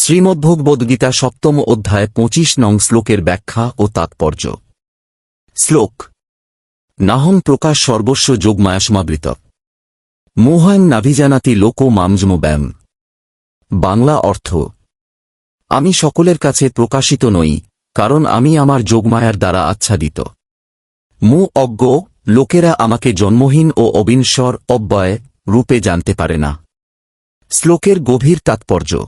শ্রীমদ্ভগবদ্গীতা সপ্তম অধ্যায় পঁচিশ নং শ্লোকের ব্যাখ্যা ও তাৎপর্য। শ্লোক। নাহং প্রকাশ সর্বস্ব যোগমায়াসমাবৃত। মোহান নাভিজানাতি লোকো মামজম ব্যাম। বাংলা অর্থ। আমি সকলের কাছে প্রকাশিত নই, কারণ আমি আমার যোগমায়ার দ্বারা আচ্ছাদিত। মু অজ্ঞ, লোকেরা আমাকে জন্মহীন ও অবিনশ্বর, অব্যয় রূপে জানতে পারে না। শ্লোকের গভীর তাৎপর্য।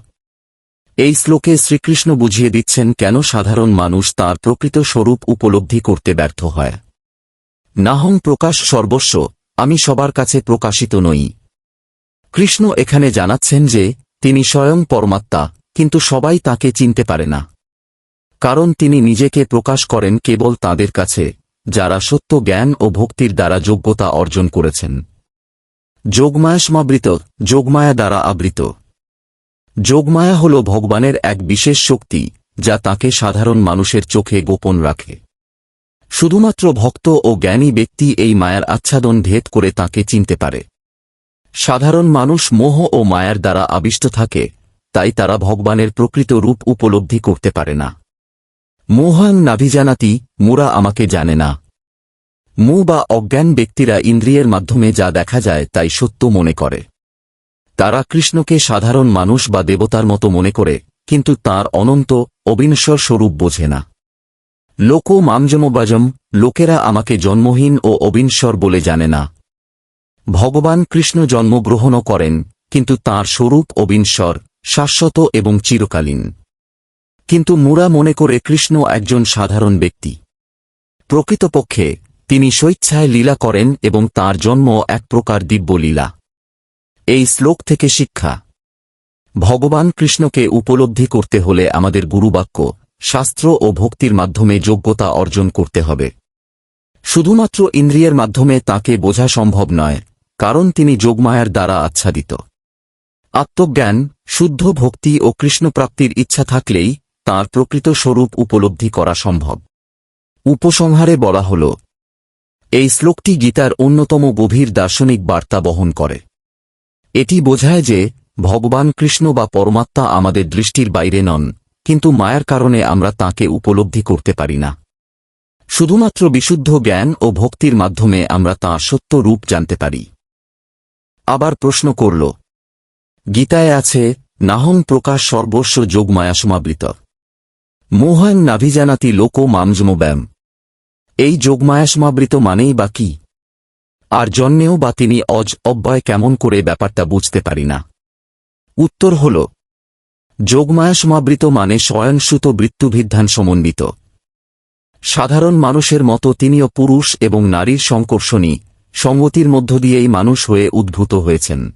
এই শ্লোকে শ্রীকৃষ্ণ বুঝিয়ে দিচ্ছেন কেন সাধারণ মানুষ তার প্রকৃত স্বরূপ উপলব্ধি করতে ব্যর্থ হয়। নাহং প্রকাশ সর্বস্ব, আমি সবার কাছে প্রকাশিত নই। কৃষ্ণ এখানে জানাচ্ছেন যে, তিনি স্বয়ং পরমাত্মা, কিন্তু সবাই তাকে চিনতে পারে না। কারণ তিনি নিজেকে প্রকাশ করেন কেবল তাদের কাছে, যারা সত্য জ্ঞান ও ভক্তির দ্বারা যোগ্যতা অর্জন করেছেন। যোগমায়াসমাবৃত, যোগমায়া দ্বারা আবৃত। যোগমায়া হল ভগবানের এক বিশেষ শক্তি, যা তাকে সাধারণ মানুষের চোখে গোপন রাখে। শুধুমাত্র ভক্ত ও জ্ঞানী ব্যক্তি এই মায়ার আচ্ছাদন ভেদ করে তাকে চিনতে পারে। সাধারণ মানুষ মোহ ও মায়ার দ্বারা আবিষ্ট থাকে, তাই তারা ভগবানের প্রকৃত রূপ উপলব্ধি করতে পারে না। মোহান নাভিজানাতি, মুরা আমাকে জানে না। মু বা অজ্ঞান ব্যক্তিরা ইন্দ্রিয়ের মাধ্যমে যা দেখা যায় তাই সত্য মনে করে। তারা কৃষ্ণকে সাধারণ মানুষ বা দেবতার মতো মনে করে, কিন্তু তার অনন্ত, অবিনশ্বর স্বরূপ বোঝে না। লোক মামজমবাজম, লোকেরা আমাকে জন্মহীন ও অবিনশ্বর বলে জানে না। ভগবান কৃষ্ণ জন্মগ্রহণও করেন, কিন্তু তার স্বরূপ অবিনশ্বর, শাশ্বত এবং চিরকালীন। কিন্তু মুরা মনে করে কৃষ্ণ একজন সাধারণ ব্যক্তি। প্রকৃতপক্ষে, তিনি স্বেচ্ছায় লীলা করেন এবং তার জন্ম এক প্রকার দিব্য লীলা এই শ্লোক থেকে শিক্ষা। ভগবান কৃষ্ণকে উপলব্ধি করতে হলে আমাদের গুরুবাক্য, শাস্ত্র ও ভক্তির মাধ্যমে যোগ্যতা অর্জন করতে হবে। শুধুমাত্র ইন্দ্রিয়ের মাধ্যমে তাকে বোঝা সম্ভব নয়, কারণ তিনি যোগমায়ার দ্বারা আচ্ছাদিত। আত্মজ্ঞান, শুদ্ধ ভক্তি ও কৃষ্ণপ্রাপ্তির ইচ্ছা থাকলেই তার প্রকৃত স্বরূপ উপলব্ধি করা সম্ভব। উপসংহারে বলা হল, এই শ্লোকটি গীতার অন্যতম গভীর দার্শনিক বার্তা বহন করে। এটি বোঝায় যে, ভগবান কৃষ্ণ বা পরমাত্মা আমাদের দৃষ্টির বাইরে নন, কিন্তু মায়ার কারণে আমরা তাকে উপলব্ধি করতে পারি না। শুধুমাত্র বিশুদ্ধ জ্ঞান ও ভক্তির মাধ্যমে আমরা তাঁর সত্য রূপ জানতে পারি। আবার প্রশ্ন করল, গীতায় আছে, নাহং প্রকাশ সর্বস্ব যোগমায়া সমাবৃত মোহান নাভিজানাতি লোক মামজম ব্যাম। এই যোগমায়াসমাবৃত মানেই বা কি? আর জন্মেও বা তিনি অজ অব্যয় কেমন করে ব্যাপারটা বুঝতে পারি না। উত্তর হল, যোগমায়াসমাবৃত মানে স্বয়ংসুত বৃত্তুভিধান সমন্বিত। সাধারণ মানুষের মতো তিনিও পুরুষ এবং নারীর সংকর্ষণী সঙ্গতির মধ্য দিয়েই মানুষ হয়ে উদ্ভূত হয়েছেন।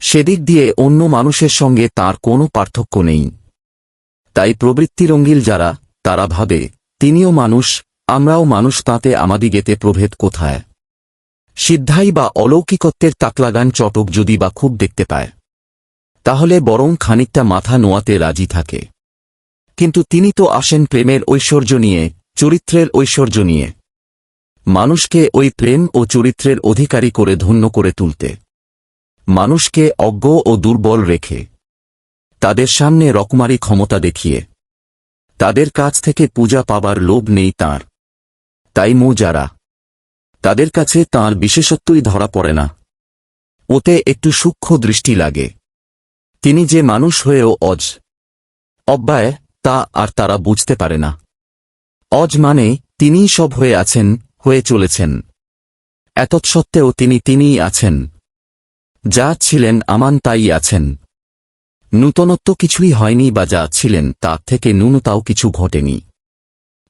সেদিক দিয়ে অন্য মানুষের সঙ্গে তার কোনো পার্থক্য নেই। তাই প্রবৃত্তিরঙ্গিল যারা, তারা ভাবে, তিনিও মানুষ, আমরাও মানুষ তাতে আমাদিগেতে প্রভেদ কোথায়? সিদ্ধাই বা অলৌকিকত্বের তাকলাগান চটক যদি বা খুব দেখতে পায়, তাহলে বরং খানিকটা মাথা নোয়াতে রাজি থাকে। কিন্তু তিনি তো আসেন প্রেমের ঐশ্বর্য নিয়ে, চরিত্রের ঐশ্বর্য নিয়ে। মানুষকে ওই প্রেম ও চরিত্রের অধিকারী করে ধন্য করে তুলতে। মানুষকে অজ্ঞ ও দুর্বল রেখে। তাদের সামনে রকমারি ক্ষমতা দেখিয়ে। তাদের কাছ থেকে পূজা পাবার লোভ নেই তার। তাই মো যারা তাদের কাছে তার বিশেষত্বই ধরা পড়ে না। ওতে একটু সূক্ষ্ম দৃষ্টি লাগে। তিনি যে মানুষ হয়েও অজ। অব্যয় তা আর তারা বুঝতে পারে না। অজ মানে তিনিই সব হয়ে আছেন, হয়ে চলেছেন। এতৎসত্ত্বেও তিনি তিনিই আছেন। যা ছিলেন আমান তাই আছেন। নূতনত্ব কিছুই হয়নি বা যা ছিলেন তার থেকে ন্যূনতাও কিছু ঘটেনি।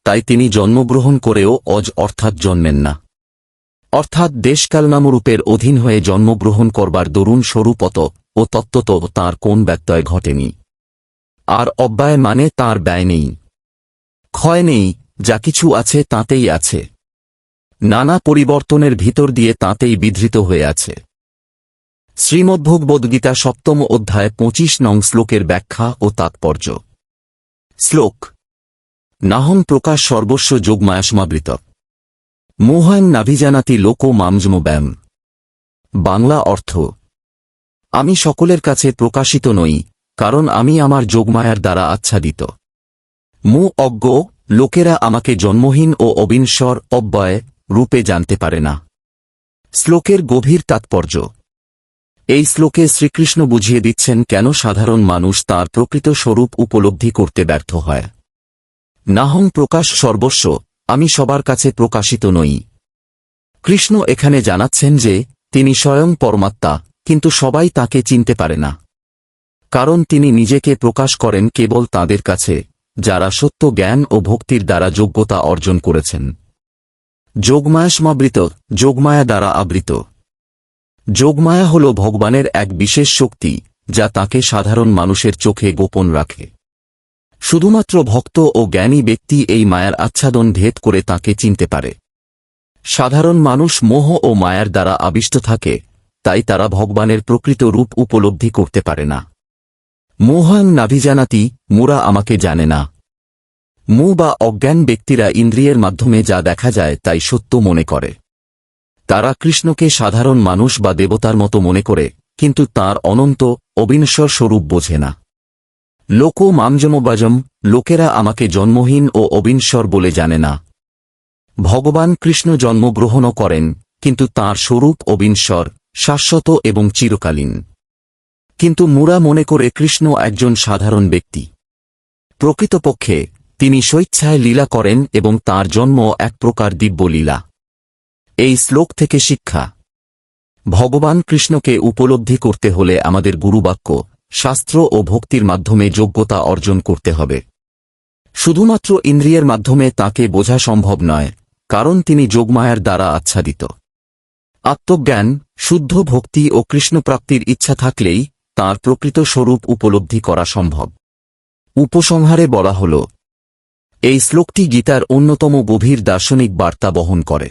তাই তিনি জন্মগ্রহণ করেও অজ অর্থাৎ জন্মেন না। অর্থাৎ দেশকালনামরূপের অধীন হয়ে জন্মগ্রহণ করবার দরুণ স্বরূপত ও তত্ত্বত তাঁর কোন ব্যত্যয় ঘটেনি। আর অব্যয় মানে তার ব্যয় নেই। ক্ষয় নেই, যা কিছু আছে তাতেই আছে। নানা পরিবর্তনের ভিতর দিয়ে তাতেই বিধৃত হয়ে আছে। শ্রীমদ্ভগবদ্গীতা সপ্তম অধ্যায় পঁচিশ নং শ্লোকের ব্যাখ্যা ও তাৎপর্য। শ্লোক। নাহং প্রকাশ সর্বস্ব যোগমায়াসমাবৃত। মোহান নাভিজানাতি লোক মামজম ব্যাম। বাংলা অর্থ, আমি সকলের কাছে প্রকাশিত নই, কারণ আমি আমার যোগমায়ার দ্বারা আচ্ছাদিত। মু অজ্ঞ, লোকেরা আমাকে জন্মহীন ও অবিনশ্বর অব্যয় রূপে জানতে পারে না। শ্লোকের গভীর তাৎপর্য, এই শ্লোকে শ্রীকৃষ্ণ বুঝিয়ে দিচ্ছেন কেন সাধারণ মানুষ তার প্রকৃত স্বরূপ উপলব্ধি করতে ব্যর্থ হয়। নাহং প্রকাশ সর্বস্ব আমি সবার কাছে প্রকাশিত নই। কৃষ্ণ এখানে জানাচ্ছেন যে, তিনি স্বয়ং পরমাত্মা, কিন্তু সবাই তাকে চিনতে পারে না। কারণ তিনি নিজেকে প্রকাশ করেন কেবল তাদের কাছে, যারা সত্য জ্ঞান ও ভক্তির দ্বারা যোগ্যতা অর্জন করেছেন। যোগমায়া সমাবৃত যোগমায়া দ্বারা আবৃত। যোগমায়া হল ভগবানের এক বিশেষ শক্তি, যা তাকে সাধারণ মানুষের চোখে গোপন রাখে। শুধুমাত্র ভক্ত ও জ্ঞানী ব্যক্তি এই মায়ার আচ্ছাদন ভেদ করে তাকে চিনতে পারে। সাধারণ মানুষ মোহ ও মায়ার দ্বারা আবিষ্ট থাকে, তাই তারা ভগবানের প্রকৃত রূপ উপলব্ধি করতে পারে না। মোহাং নাভিজানাতি, মুরা আমাকে জানে না। মু বা অজ্ঞান ব্যক্তিরা ইন্দ্রিয়ের মাধ্যমে যা দেখা যায় তাই সত্য মনে করে। তারা কৃষ্ণকে সাধারণ মানুষ বা দেবতার মতো মনে করে, কিন্তু তার অনন্ত, অবিনশ্বর স্বরূপ বোঝে না। লোক মামজমবাজম, লোকেরা আমাকে জন্মহীন ও অবিনশ্বর বলে জানে না। ভগবান কৃষ্ণ জন্মগ্রহণও করেন, কিন্তু তার স্বরূপ অবিনশ্বর, শাশ্বত এবং চিরকালীন। কিন্তু মুরা মনে করে কৃষ্ণ একজন সাধারণ ব্যক্তি। প্রকৃতপক্ষে, তিনি স্বেচ্ছায় লীলা করেন এবং তার জন্ম এক প্রকার দিব্য লীলা এই শ্লোক থেকে শিক্ষা। ভগবান কৃষ্ণকে উপলব্ধি করতে হলে আমাদের গুরুবাক্য শাস্ত্র ও ভক্তির মাধ্যমে যোগ্যতা অর্জন করতে হবে। শুধুমাত্র ইন্দ্রিয়ের মাধ্যমে তাকে বোঝা সম্ভব নয়, কারণ তিনি যোগমায়ার দ্বারা আচ্ছাদিত। আত্মজ্ঞান, শুদ্ধ ভক্তি ও কৃষ্ণপ্রাপ্তির ইচ্ছা থাকলেই তার প্রকৃত স্বরূপ উপলব্ধি করা সম্ভব। উপসংহারে বলা হল, এই শ্লোকটি গীতার অন্যতম গভীর দার্শনিক বার্তা বহন করে।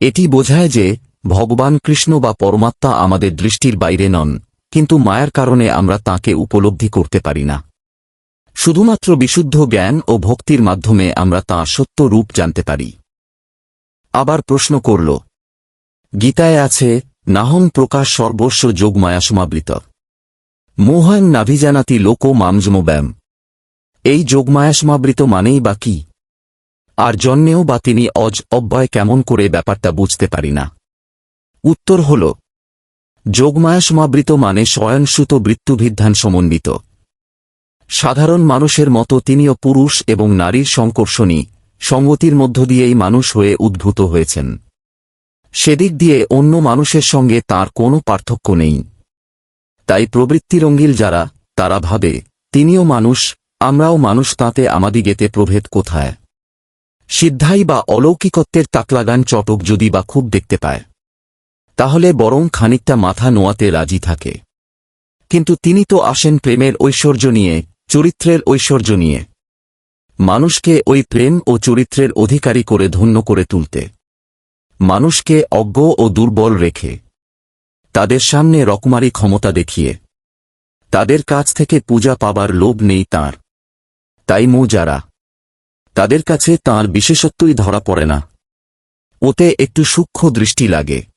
এটি বোঝায় যে ভগবান কৃষ্ণ বা পরমাত্মা আমাদের দৃষ্টির বাইরে নন কিন্তু মায়ার কারণে আমরা তাকে উপলব্ধি করতে পারি না। শুধুমাত্র বিশুদ্ধ জ্ঞান ও ভক্তির মাধ্যমে আমরা তাঁর সত্য রূপ জানতে পারি। আবার প্রশ্ন করল, গীতায় আছে, নাহং প্রকাশ সর্বস্ব যোগমায়া সমাবৃত মোহন নাভিজানাতি লোক মামজমব্যাম এই যোগমায়া সমাবৃত মানেই বা কি? আর জন্মেও বা তিনি অজ অব্যয় কেমন করে ব্যাপারটা বুঝতে পারি না। উত্তর হল যোগমায়া সমাবৃত মানে স্বয়ংসুত বৃত্তুভিধান সমন্বিত। সাধারণ মানুষের মতো তিনিও পুরুষ এবং নারীর সংকর্ষণী সঙ্গতির মধ্য দিয়েই মানুষ হয়ে উদ্ভূত হয়েছেন। সেদিক দিয়ে অন্য মানুষের সঙ্গে তার কোনো পার্থক্য নেই। তাই প্রবৃত্তিরঙ্গিল যারা, তারা ভাবে, তিনিও মানুষ, আমরাও মানুষ তাতে আমাদিগেতে প্রভেদ কোথায়? সিদ্ধাই বা অলৌকিকত্বের তাকলাগান চটক যদি বা খুব দেখতে পায়। তাহলে বরং খানিকটা মাথা নোয়াতে রাজি থাকে। কিন্তু তিনি তো আসেন প্রেমের ঐশ্বর্য নিয়ে, চরিত্রের ঐশ্বর্য নিয়ে। মানুষকে ওই প্রেম ও চরিত্রের অধিকারী করে ধন্য করে তুলতে। মানুষকে অজ্ঞ ও দুর্বল রেখে। তাদের সামনে রকমারি ক্ষমতা দেখিয়ে। তাদের কাছ থেকে পূজা পাবার লোভ নেই তার। তাই মু যারা। তাদের কাছে তার বিশেষত্বই ধরা পড়ে না। ওতে একটু সূক্ষ্ম দৃষ্টি লাগে।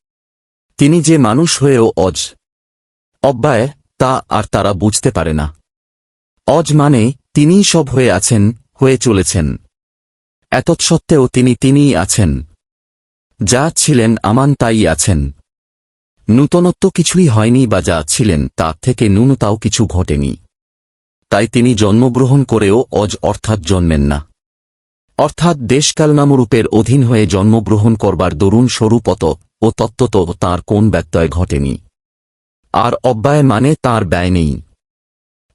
তিনি যে মানুষ হয়েও অজ। অব্যয় তা আর তারা বুঝতে পারে না। অজ মানে তিনিই সব হয়ে আছেন, হয়ে চলেছেন। এতৎসত্ত্বেও তিনি তিনিই আছেন। যা ছিলেন আমান তাই আছেন। নূতনত্ব কিছুই হয়নি বা যা ছিলেন তার থেকে ন্যূনতাও কিছু ঘটেনি। তাই তিনি জন্মগ্রহণ করেও অজ অর্থাৎ জন্মেন না। অর্থাৎ দেশকালনামরূপের অধীন হয়ে জন্মগ্রহণ করবার দরুণ স্বরূপত ও তত্ত্বত তাঁর কোন ব্যত্যয় ঘটেনি। আর অব্যয় মানে তার ব্যয় নেই।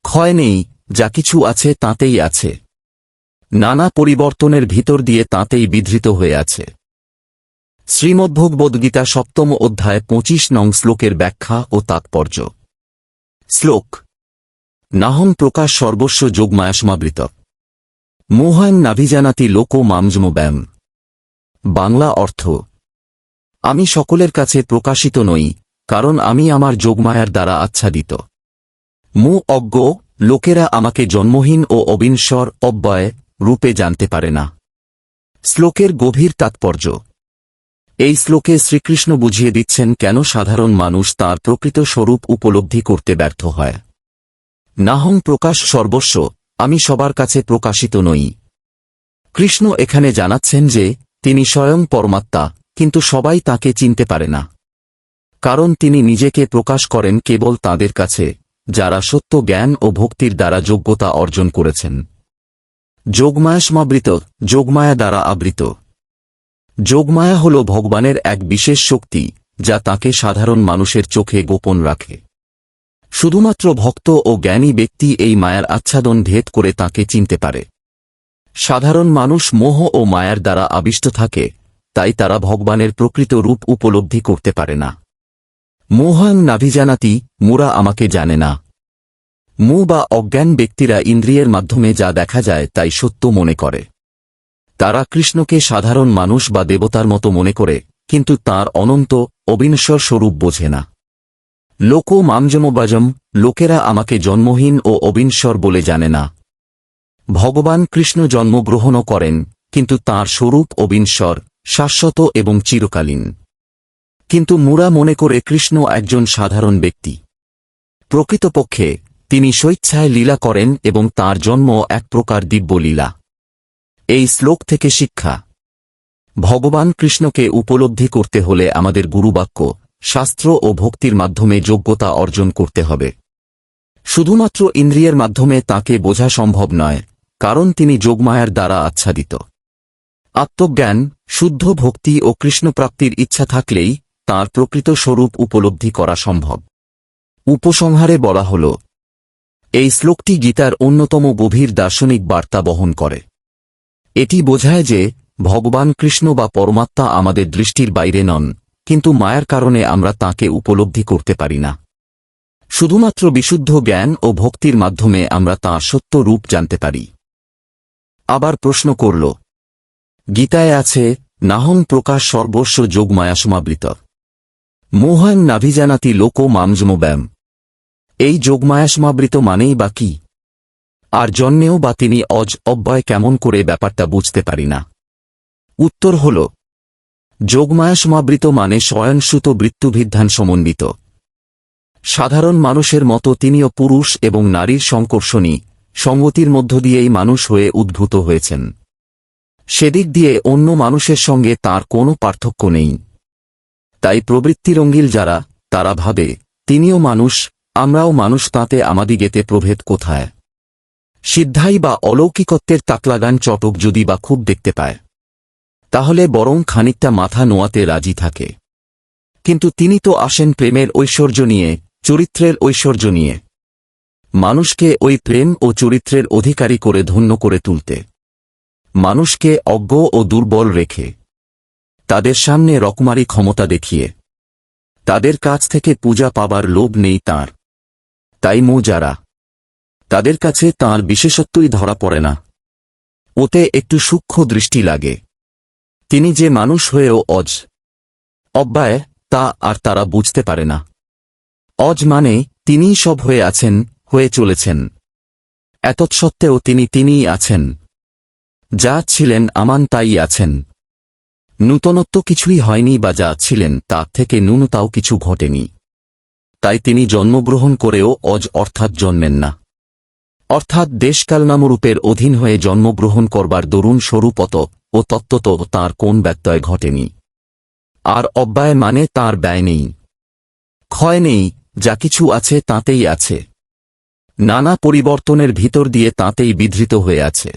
ক্ষয় নেই, যা কিছু আছে তাতেই আছে। নানা পরিবর্তনের ভিতর দিয়ে তাতেই বিধৃত হয়ে আছে। শ্রীমদ্ভগবদ্গীতা সপ্তম অধ্যায় পঁচিশ নং শ্লোকের ব্যাখ্যা ও তাৎপর্য। শ্লোক। নাহং প্রকাশ সর্বস্ব যোগমায়া সমাবৃত মোহান নাভিজানাতি লোক মামজম ব্যাম। বাংলা অর্থ আমি সকলের কাছে প্রকাশিত নই, কারণ আমি আমার যোগমায়ার দ্বারা আচ্ছাদিত। মু অজ্ঞ, লোকেরা আমাকে জন্মহীন ও অবিনশ্বর অব্যয় রূপে জানতে পারে না। শ্লোকের গভীর তাৎপর্য। এই শ্লোকে শ্রীকৃষ্ণ বুঝিয়ে দিচ্ছেন কেন সাধারণ মানুষ তার প্রকৃত স্বরূপ উপলব্ধি করতে ব্যর্থ হয়। নাহং প্রকাশ সর্বস্ব, আমি সবার কাছে প্রকাশিত নই। কৃষ্ণ এখানে জানাচ্ছেন যে, তিনি স্বয়ং পরমাত্মা কিন্তু সবাই তাকে চিনতে পারে না। কারণ তিনি নিজেকে প্রকাশ করেন কেবল তাদের কাছে, যারা সত্য জ্ঞান ও ভক্তির দ্বারা যোগ্যতা অর্জন করেছেন। যোগমায়া সমাবৃত যোগমায়া দ্বারা আবৃত। যোগমায়া হল ভগবানের এক বিশেষ শক্তি, যা তাকে সাধারণ মানুষের চোখে গোপন রাখে। শুধুমাত্র ভক্ত ও জ্ঞানী ব্যক্তি এই মায়ার আচ্ছাদন ভেদ করে তাকে চিনতে পারে। সাধারণ মানুষ মোহ ও মায়ার দ্বারা আবিষ্ট থাকে তাই তারা ভগবানের প্রকৃত রূপ উপলব্ধি করতে পারে না। মোহাং নাভিজানাতি, মুরা আমাকে জানে না। মু বা অজ্ঞান ব্যক্তিরা ইন্দ্রিয়ের মাধ্যমে যা দেখা যায় তাই সত্য মনে করে। তারা কৃষ্ণকে সাধারণ মানুষ বা দেবতার মতো মনে করে, কিন্তু তার অনন্ত, অবিনশ্বর স্বরূপ বোঝে না। লোকো মামজমবাজম লোকেরা আমাকে জন্মহীন ও অবিনশ্বর বলে জানে না। ভগবান কৃষ্ণ জন্মগ্রহণও করেন, কিন্তু তার স্বরূপ অবিনশ্বর। শাশ্বত এবং চিরকালীন। কিন্তু মুরা মনে করে কৃষ্ণ একজন সাধারণ ব্যক্তি। প্রকৃতপক্ষে, তিনি স্বেচ্ছায় লীলা করেন এবং তার জন্ম এক প্রকার দিব্য লীলা। এই শ্লোক থেকে শিক্ষা। ভগবান কৃষ্ণকে উপলব্ধি করতে হলে আমাদের গুরুবাক্য, শাস্ত্র ও ভক্তির মাধ্যমে যোগ্যতা অর্জন করতে হবে। শুধুমাত্র ইন্দ্রিয়ের মাধ্যমে তাকে বোঝা সম্ভব নয়, কারণ তিনি যোগমায়ার দ্বারা আচ্ছাদিত। আত্মজ্ঞান, শুদ্ধ ভক্তি ও কৃষ্ণপ্রাপ্তির ইচ্ছা থাকলেই তার প্রকৃত স্বরূপ উপলব্ধি করা সম্ভব। উপসংহারে বলা হল, এই শ্লোকটি গীতার অন্যতম গভীর দার্শনিক বার্তা বহন করে। এটি বোঝায় যে, ভগবান কৃষ্ণ বা পরমাত্মা আমাদের দৃষ্টির বাইরে নন, কিন্তু মায়ার কারণে আমরা তাকে উপলব্ধি করতে পারি না। শুধুমাত্র বিশুদ্ধ জ্ঞান ও ভক্তির মাধ্যমে আমরা তাঁর সত্য রূপ জানতে পারি। আবার প্রশ্ন করল গীতায় আছে নাহং প্রকাশ সর্বস্ব যোগমায়া সমাবৃত মোহন নাভিজানাতি লোক মামজমব্যাম এই যোগমায়া সমাবৃত মানেই বা কি? আর জন্মেও বা তিনি অজ অব্যয় কেমন করে ব্যাপারটা বুঝতে পারি না। উত্তর হল যোগমায়া সমাবৃত মানে স্বয়ংসুত বৃত্তুভিধান সমন্বিত। সাধারণ মানুষের মতো তিনিও পুরুষ এবং নারীর সংকর্ষণী, সঙ্গতির মধ্য দিয়েই মানুষ হয়ে উদ্ভূত হয়েছেন। সেদিক দিয়ে অন্য মানুষের সঙ্গে তার কোনো পার্থক্য নেই। তাই প্রবৃত্তিরঙ্গিল যারা, তারা ভাবে, তিনিও মানুষ, আমরাও মানুষ তাতে আমাদিগেতে প্রভেদ কোথায়? সিদ্ধাই বা অলৌকিকত্বের তাকলাগান চটক যদি বা খুব দেখতে পায়, তাহলে বরং খানিকটা মাথা নোয়াতে রাজি থাকে। কিন্তু তিনি তো আসেন প্রেমের ঐশ্বর্য নিয়ে, চরিত্রের ঐশ্বর্য নিয়ে। মানুষকে ওই প্রেম ও চরিত্রের অধিকারী করে ধন্য করে তুলতে। মানুষকে অজ্ঞ ও দুর্বল রেখে। তাদের সামনে রকমারি ক্ষমতা দেখিয়ে। তাদের কাছ থেকে পূজা পাবার লোভ নেই তার। তাই মো যারা। তাদের কাছে তার বিশেষত্বই ধরা পড়ে না। ওতে একটু সূক্ষ্ম দৃষ্টি লাগে। তিনি যে মানুষ হয়েও অজ। অব্যয়, তা আর তারা বুঝতে পারে না। অজ মানে তিনিই সব হয়ে আছেন, হয়ে চলেছেন। এতৎসত্ত্বেও তিনি তিনিই আছেন। যা ছিলেন আমান তাই আছেন। নূতনত্ব কিছুই হয়নি বা যা ছিলেন তার থেকে ন্যূনতাও কিছু ঘটেনি। তাই তিনি জন্মগ্রহণ করেও অজ অর্থাৎ জন্মেন না। অর্থাৎ দেশকালনামরূপের অধীন হয়ে জন্মগ্রহণ করবার দরুণ স্বরূপত ও তত্ত্বত তাঁর কোন ব্যত্যয় ঘটেনি। আর অব্যয় মানে তার ব্যয় নেই। ক্ষয় নেই, যা কিছু আছে তাতেই আছে। নানা পরিবর্তনের ভিতর দিয়ে তাতেই বিধৃত হয়ে আছে।